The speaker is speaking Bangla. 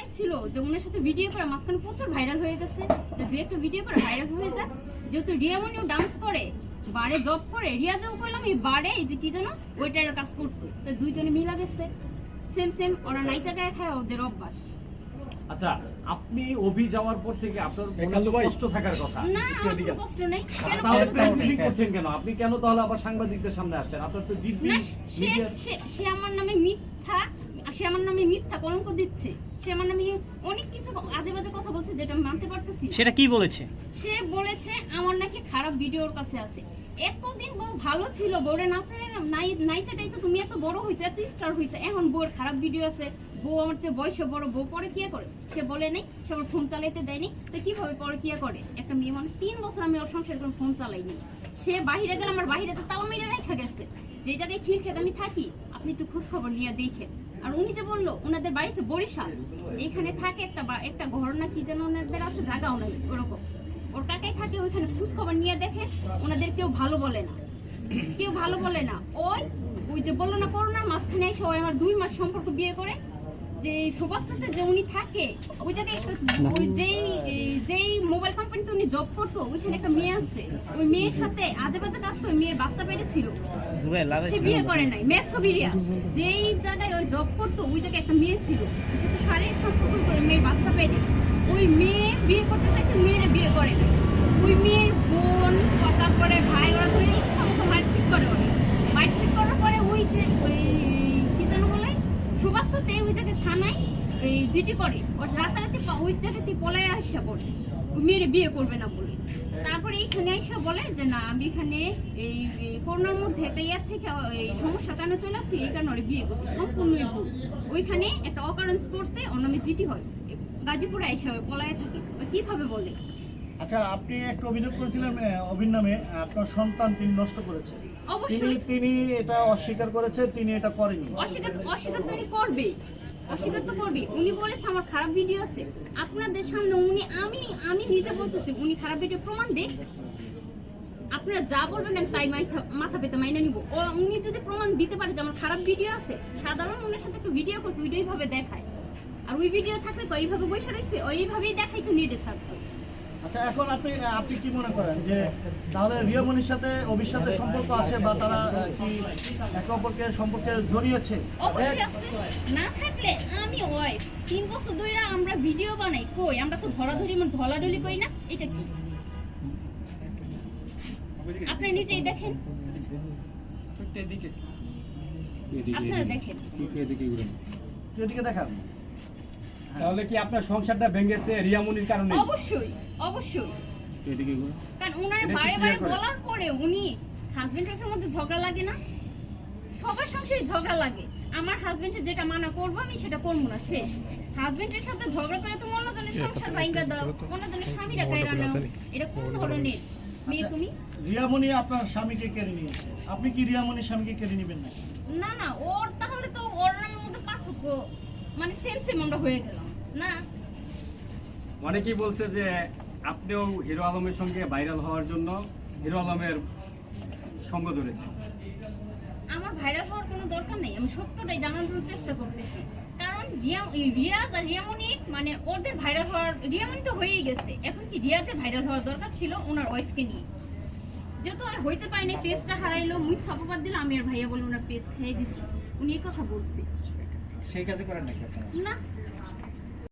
চাইছিল যে ওনার সাথে ভিডিও করে মাঝখানে প্রচুর ভাইরাল হয়ে গেছে। যে দু একটা ভিডিও করে ভাইরাল হয়ে যাক। যেহেতু রিয়ামনিও ডান্স করে বারে জব করে রিয়াজও করলাম এই বারে এই যে কি জানো ওইটার কাজ করতো। তো দুইজনে মিলা গেছে। সেম সেম ওরা নাই জায়গায় খায় ওদের অভ্যাস। আচ্ছা আপনি অভি যাওয়ার পর থেকে আপনার মনে। কষ্ট থাকার কথা। না আমার কষ্ট নেই। কেন? আপনি করছেন কেন? আপনি কেন তাহলে আবার সাংবাদিকদের সামনে আসছেন? আপনার তো সে আমার নামে মিথ্যা সে আমার নামে মিথ্যা কলঙ্ক দিচ্ছে। সে আমার নামে অনেক কিছু আজে বাজে কথা বলছে যেটা আমি মানতে পারতেছি না। সেটা কি বলেছে? সে বলেছে আমার নাকি খারাপ ভিডিও ওর কাছে আছে। এতদিন বউ ভালো ছিল বউরে নাচে নাই নাইচে টাইচে তুমি এত বড় হয়েছে এত স্টার হয়েছে এখন বউর খারাপ ভিডিও আছে বউ আমার চেয়ে বয়সে বড় বউ পরে কি করে? সে বলে নেই সে আমার ফোন চালাইতে দেয়নি। তো কীভাবে পরে কি করে? একটা মেয়ে মানুষ তিন বছর আমি ওর সংসার করে ফোন চালাইনি। সে বাহিরে গেলে আমার বাহিরে তো তাও মেরে রেখে গেছে। যে জায়গায় ক্ষীর খেতে আমি থাকি আপনি একটু খোঁজ খবর নিয়ে দেখেন। আর উনি যে বলল, ওনাদের বাড়ি হচ্ছে বরিশাল। এইখানে থাকে একটা একটা ঘর না কি যেন ওনাদের আছে, জায়গাও নাই ওরকম। ওর কাকাই থাকে, ওইখানে খোঁজ খবর নিয়ে দেখে ওনাদের কেউ ভালো বলে না। কেউ ভালো বলে না। ওই ওই যে বলল না করোনার মাঝখানে এসে ওই আমার দুই মাস সম্পর্ক বিয়ে করে, যে সুবাস্তাতে যে উনি থাকে ওই জায়গায় ওই যেই যেই মোবাইল কোম্পানিতে উনি জব করতো, ওইখানে একটা মেয়ে আছে। ওই মেয়ের সাথে আজে বাজে কাজ তো মেয়ের বাচ্চা পেরেছিল জুবাই সে বিয়ে করে নাই ম্যাক্সোভিরিয়াস যেই জায়গায় ওই জব করতো ওই জায়গায় একটা মেয়ে ছিল। সে তো শারীরিক সম্পর্ক করে মেয়ের বাচ্চা পেরে ওই মেয়ে বিয়ে করতে চাইছে মেয়েরে বিয়ে করে নাই। ওই মেয়ের বোন তারপরে ভাই ওরা তো ইচ্ছা মতো মারপিট করে অনেক মারপিট করার পরে ওই যে ওই কি যেন বলে সুবাস্ততে ওই জায়গায় থানায় এই জিটি করে। ও রাতারাতি ওই জায়গাতে পলায় আসা ওই মেয়েরে বিয়ে করবে না বলে। তারপরে এইখানে আইসা বলে যে না আমি এখানে এই করোনার মধ্যে একটা ইয়ার থেকে এই সমস্যা কেন চলে আসছে এই কারণে ওরে বিয়ে করছে সম্পূর্ণই ভুল। ওইখানে একটা অকারেন্স করছে ওর নামে জিটি হয় গাজীপুরে আইসা ওই পলায় থাকে। কীভাবে বলে? আচ্ছা আপনি একটা অভিযোগ করেছিলেন অভির নামে আপনার সন্তান তিনি নষ্ট করেছে। তিনি অবশ্যই। তিনি এটা অস্বীকার করেছে তিনি এটা করেনি অস্বীকার অস্বীকার তিনি উনি করবে অস্বীকার তো করবি। উনি বলেছে আমার খারাপ ভিডিও আছে। আপনাদের সামনে উনি আমি আমি নিজে বলতেছি, উনি খারাপ ভিডিও প্রমাণ দেখ আপনারা যা বলবেন আমি তাই মাথা পেতে মাইনে নিব। ও উনি যদি প্রমাণ দিতে পারে যে আমার খারাপ ভিডিও আছে, সাধারণ উনার সাথে একটু ভিডিও করছে ওইটাই ভাবে দেখায়। আর ওই ভিডিও থাকলে তো এইভাবে বসে রয়েছে, ওইভাবেই দেখাই তো নেটে ছাড়তো আচ্ছা এখন আপনি আপনি কি মনে করেন যে তাহলে রিয়ামনির সাথে অভির সাথে সম্পর্ক আছে বা তারা কি একে অপরকে সম্পর্কে জড়িয়েছে? না থাকলে আমি ওই তিন বছর ধরে আমরা ভিডিও বানাই কই? আমরা তো ধরাধরি মানে ধলাধলি করি না এটা কি? আপনি নিজেই দেখেন। আপনারা দেখেন। এদিকে দেখান। তাহলে কি আপনার সংসারটা ভেঙেছে রিয়ামনির কারণে? অবশ্যই অবশ্যই। কারণ ওনার এটা কি বারে বারে বলার পরে উনি হাজবেন্ড ওয়াইফের মধ্যে ঝগড়া লাগে না? সবার সংসারে ঝগড়া লাগে। আমার হাজবেন্ডের যেটা মানা করব আমি সেটা করব না শেষ। হাজবেন্ডের সাথে ঝগড়া করে তুমি অন্যজনের সংসার ভাঙ্গা দাও অন্যজনের স্বামীরা কাইরা নাও। এটা কোন ধরনের মেয়ে আচ্ছা। তুমি? রিয়ামনি আপনার স্বামীকে কেড়ে নিয়েছে। আপনি কি রিয়ামনির স্বামীকে কেড়ে নেবেন না না না ওর তাহলে তো ওর নামের মধ্যে পার্থক্য মানে সেম সেম আমরা হয়ে গেলাম। না। অনেকেই বলছে যে আপনিও হিরো আলমের সঙ্গে ভাইরাল হওয়ার জন্য হিরো আলমের সঙ্গ ধরেছেন। আমার ভাইরাল হওয়ার কোনো দরকার নেই আমি সত্যটাই জানানোর চেষ্টা করতেছি। কারণ রিয়া রিয়াজ আর রিয়ামনি মানে ওদের ভাইরাল হওয়ার রিয়ামনি তো হয়েই গেছে। এখন কি রিয়াজের ভাইরাল হওয়ার দরকার ছিল ওনার ওয়াইফকে নিয়ে? যেহেতু আর হইতে পারেনি পেজটা হারাইলো মিথ্যা অপবাদ দিল আমি আর ভাইয়া বলে ওনার পেজ খেয়ে দিচ্ছি। উনি এই কথা বলছে। সেই কাজে করেন নাকি না।